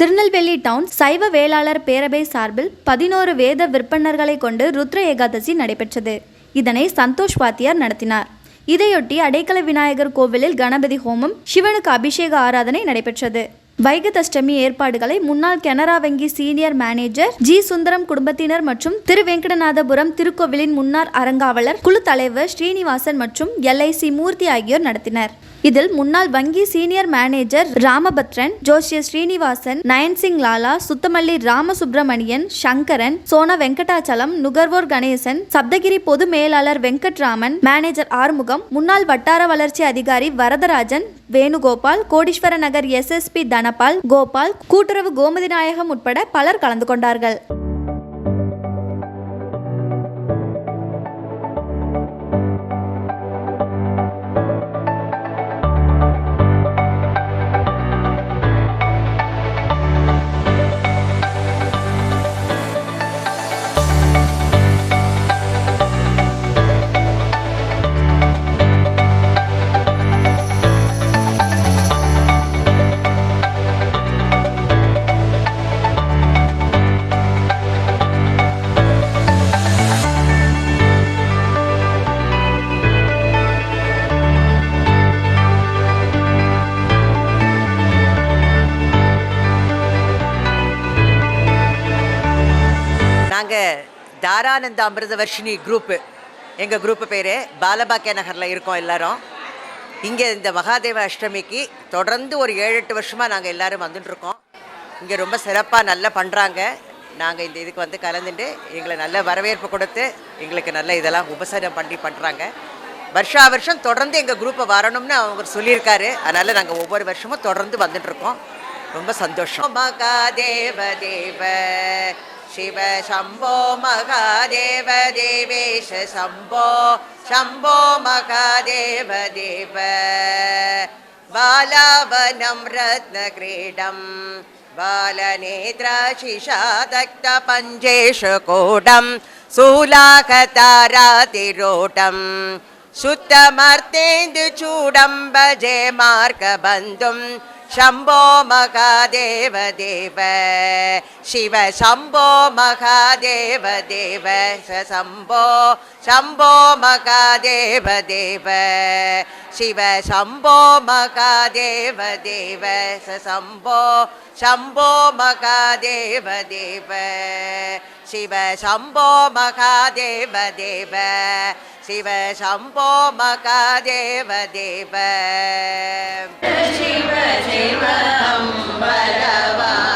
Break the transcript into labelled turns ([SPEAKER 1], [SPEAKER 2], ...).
[SPEAKER 1] Tirunelveli down சைவ வேளாளர் பேரவை சார்பில் பதினோரு வேத விற்பனர்களை கொண்டு ருத்ர ஏகாதசி நடைபெற்றது. இதனை சந்தோஷ் வாத்தியார் நடத்தினார். இதையொட்டி அடைக்கல விநாயகர் கோவிலில் கணபதி ஹோமம் சிவனுக்கு அபிஷேக ஆராதனை நடைபெற்றது. வைகதஷ்டமி ஏற்பாடுகளை முன்னாள் கனரா வங்கி சீனியர் மேனேஜர் ஜி சுந்தரம் குடும்பத்தினர் மற்றும் திருவெங்கடநாதபுரம் திருக்கோவிலின் முன்னாள் அறங்காவலர் குழு தலைவர் ஸ்ரீனிவாசன் மற்றும் எல்ஐசி மூர்த்தி ஆகியோர் நடத்தினர். இதில் முன்னாள் வங்கி சீனியர் மேனேஜர் ராமபத்ரன் ஜோஷியர் ஸ்ரீனிவாசன் நயன்சிங் லாலா சுத்தமல்லி ராமசுப்பிரமணியன் சங்கரன் சோனா வெங்கடாச்சலம் நுகர்வோர் கணேசன் சப்தகிரி பொது மேலாளர் வெங்கட்ராமன் மேனேஜர் ஆறுமுகம் முன்னாள் வட்டார வளர்ச்சி அதிகாரி வரதராஜன் வேணுகோபால் கோடீஸ்வர நகர் எஸ்எஸ்பி தனபால் கோபால் கூட்டுறவு கோமதி நாயகம் உட்பட பலர் கலந்து கொண்டார்கள்.
[SPEAKER 2] தாரானந்த அமிர்தவர்ஷினி குரூப்பு எங்கள் குரூப்பு பேர் பாலபாக்கிய நகரில் இருக்கோம் எல்லாரும். இங்கே இந்த மகாதேவ அஷ்டமிக்கு தொடர்ந்து ஒரு ஏழு எட்டு வருஷமாக நாங்கள் எல்லாரும் வந்துட்டுருக்கோம் இங்கே ரொம்ப சிறப்பாக நல்லா பண்ணுறாங்க நாங்கள் இந்த இதுக்கு வந்து கலந்துட்டு எங்களை நல்ல வரவேற்பு கொடுத்து எங்களுக்கு நல்ல இதெல்லாம் உபசரம் பண்ணி பண்ணுறாங்க வருஷா வருஷம் தொடர்ந்து எங்கள் குரூப்பை வரணும்னு அவங்க சொல்லியிருக்காரு. அதனால் நாங்கள் ஒவ்வொரு வருஷமும் தொடர்ந்து வந்துட்டுருக்கோம் ரொம்ப சந்தோஷம். மகாதேவ தேவ. शिव शम्भो महादेव देवेश शम्भो शम्भो महादेव देव। बालावनं रत्नक्रीडम् बालनेत्रशिशादक्तपञ्जेषु शिशाक्तपञ्चेशकोटं सुलाकतारातिरोटं सुतमर्तेन्दुचूडं भजे मार्गबन्धुम् शम्भो महादेव देव शिव शम्भो महादेव देव स शम्भो शम्भो महादेव देव शिव शम्भो महादेव देव स शम्भो शम्भो महादेव देव शिव शम्भो महादेव देव शिव शम्भो महादेव देव शिव वरवा